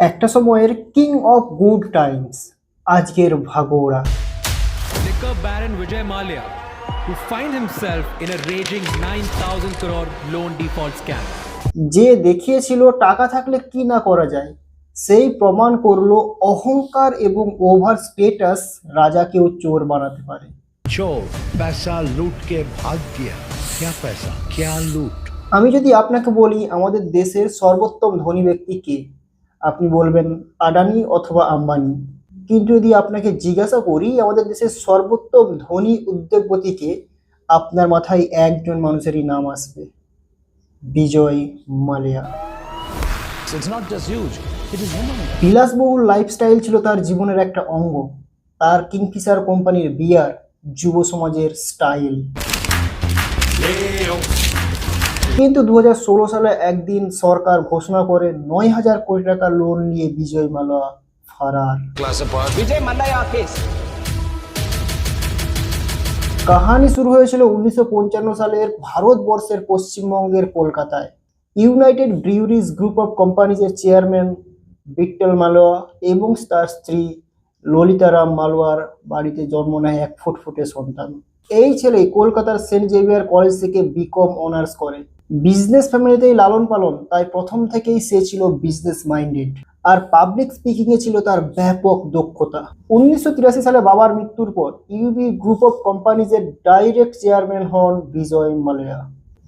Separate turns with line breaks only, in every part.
একটা সময়ের king of good times আজকের ভাগোড়া
Liquor Baron Vijay Malia, who finds himself in a raging 9,000 crore loan default scam.
যে দেখিয়েছিল টাকা থাকলে কি না করা যায় সেই প্রমাণ করলো অহংকার এবং ওভার স্টেটাস রাজাকেও চোর বানাতে পারে
चोर पैसा लूट के भाग गया क्या पैसा क्या लूट
আমি যদি আপনাকে বলি আমাদের দেশের সর্বোত্তম ধনী ব্যক্তি কে আপনি বলবেন আডানি অথবা আম্বানি। কিন্তু যদি আপনাকে জিজ্ঞাসা করি আমাদের দেশের সর্বোত্তম ধনী উদ্যোগপতিকে আপনার মাথায় একজন মানুষেরই নাম আসবে। বিজয় মালিয়া. বিলাসবহুল লাইফস্টাইল ছিল তার জীবনের একটা অঙ্গ। তার কিংফিশার কোম্পানির বিয়ার যুব সমাজের স্টাইল কিন্তু দু হাজার ষোলো সালে একদিন সরকার ঘোষণা করে নয় হাজার কোটি টাকা লোন নিয়ে বিজয় মালা ফারার। কাহানি শুরু হয়েছিল উনিশশো পঞ্চান্ন সালের ভারতবর্ষের পশ্চিমবঙ্গের কলকাতায়। ইউনাইটেড ব্রিউরিজ গ্রুপ অফ কোম্পানিজের চেয়ারম্যান বিট্টল মালোয়া এবং তার স্ত্রী ললিতারাম মালোয়ার বাড়িতে জন্ম নেয় এক ফুটফুটে সন্তান। এই ছেলে কলকাতার সেন্ট জেভিয়ার কলেজ থেকে বিকম অনার্স করে। বিজনেস ফ্যামিলিতেই লালন পালন, তাই প্রথম থেকেই সে ছিল বিজনেস মাইন্ডেড। আর পাবলিক স্পিকিংয়ে ছিল তার ব্যাপক দক্ষতা। উনিশশো তিরাশি সালে বাবার মৃত্যুর পর ইউবি গ্রুপ অফ কোম্পানিজের ডাইরেক্ট চেয়ারম্যান হন বিজয় মালয়া।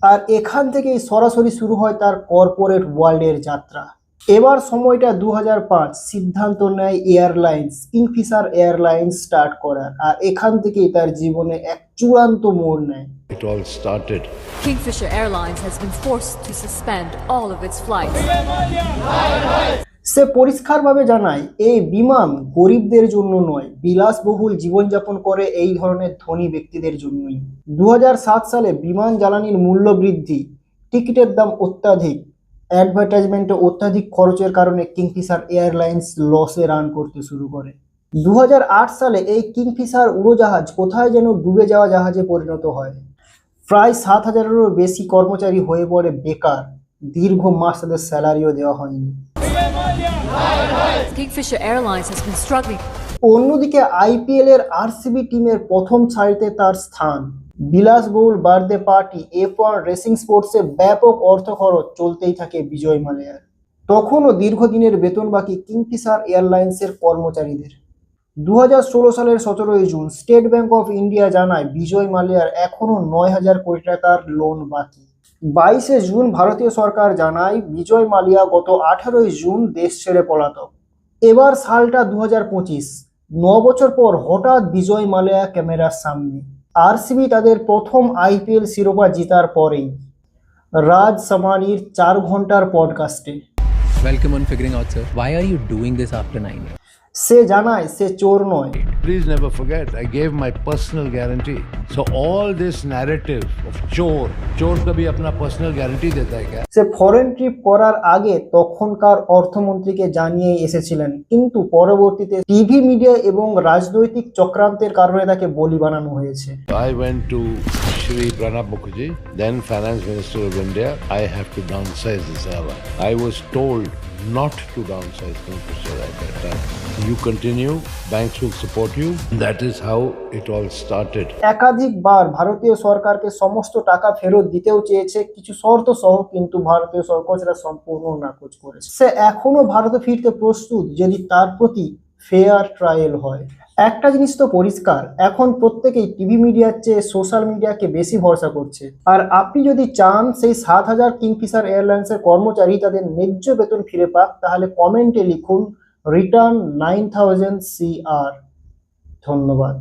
আর এখান থেকেই সরাসরি শুরু হয় তার কর্পোরেট ওয়ার্ল্ডের যাত্রা। এবার সময়টা দু হাজার পাঁচ সিদ্ধান্ত নেয় এয়ারলাইন্স কিংফিশার এয়ারলাইন্স স্টার্ট করার। আর এখান থেকেই তার জীবনে এক চূড়ান্ত মোড় নেয়।
It all started
Kingfisher Airlines has been forced to suspend all of its flights.
সে পরিষ্কারভাবে জানায় এই বিমান গরিবদের জন্য নয় বিলাসবহুল জীবনযাপন করে এই ধরনের ধনী ব্যক্তিদের জন্যই। দু হাজার সাত সালে বিমান জ্বালানির মূল্য বৃদ্ধি টিকিটের দাম অত্যাধিক। অ্যাডভার্টাইজমেন্টে অত্যাধিক খরচের কারণে কিংফিশার এয়ারলাইন্স লসে রান করতে শুরু করে। দু হাজার আট সালে এই কিংফিশার উড়োজাহাজ কোথায় যেন ডুবে যাওয়া জাহাজে পরিণত হয়। প্রায় সাত হাজারেরও বেশি কর্মচারী হয়ে পড়ে বেকার। দীর্ঘ মাস তাদের স্যালারিও দেওয়া হয়নি। অন্যদিকে আইপিএল এর আরসিবি টিমের প্রথম সারিতে তার স্থান। বিলাসবহুল বার্থডে পার্টি ওয়ান রেসিং স্পোর্টসে ব্যাপক অর্থ খরচ চলতেই থাকে বিজয় মালিয়ার। তখনও দীর্ঘদিনের বেতন বাকি কিংফিশার এয়ারলাইন্সের কর্মচারীদের। দুহাজার ষোলো সালের সতেরোই June State Bank of India জানায়, বিজয় মালিয়ার এখনও নয় হাজার কোটি টাকার লোন বাকি। বাইশে জুন ভারতীয় সরকার জানায়, বিজয় মালিয়া গত আঠারোই জুন দেশ ছেড়ে পলাতক। এবার সালটা দু হাজার পঁচিশ ন বছর পর হঠাৎ বিজয় মালিয়া ক্যামেরার সামনে। আরসিবি তাদের প্রথম আইপিএল শিরোপা জেতার পরেই রাজ সামানির চার ঘণ্টার পডকাস্টে
Welcome on figuring out, sir. Why are you doing this after nine years?
সে জানায় সে চোর নয়
Please never forget, I gave my personal guarantee. So all this narrative of chor, chor कभी अपना personal guarantee देता है क्या?
সে ফরেন ট্রিপ করার আগে তখনকার অর্থমন্ত্রীকে জানিয়ে এসেছিলেন কিন্তু পরবর্তীতে টিভি মিডিয়া এবং রাজনৈতিক চক্রান্তের কারণে তাকে বলি বানানো হয়েছে
I went to Shri Pranab Mukherjee, then Finance Minister of India. I have to downsize this airline. I was told not to downsize Kingfisher at that time. You continue, banks will support you. That is how it all started.
একাধিকবার ভারতীয় সরকারকে সমস্ত টাকা ফেরত দিতেও চেয়েছে। কিছু শর্ত সহ কিন্তু ভারতীয় সরকার সেটা সম্পূর্ণ নাকচ করেছে। সে এখনও ভারতে ফিরতে প্রস্তুত যদি তার প্রতি ফেয়ার ট্রায়াল হয়। একটা জিনিস তো পরিষ্কার, এখন প্রত্যেকেই টিভি মিডিয়ার চেয়ে সোশ্যাল মিডিয়াকে বেশি ভরসা করছে। আর আপনি যদি চান সেই সাত হাজার কিংফিশার এয়ারলাইন্সের কর্মচারী তাদের ন্যায্য বেতন ফিরে পাক, তাহলে কমেন্টে লিখুন রিটার্ন নাইন থাউজেন্ড সিআর ধন্যবাদ।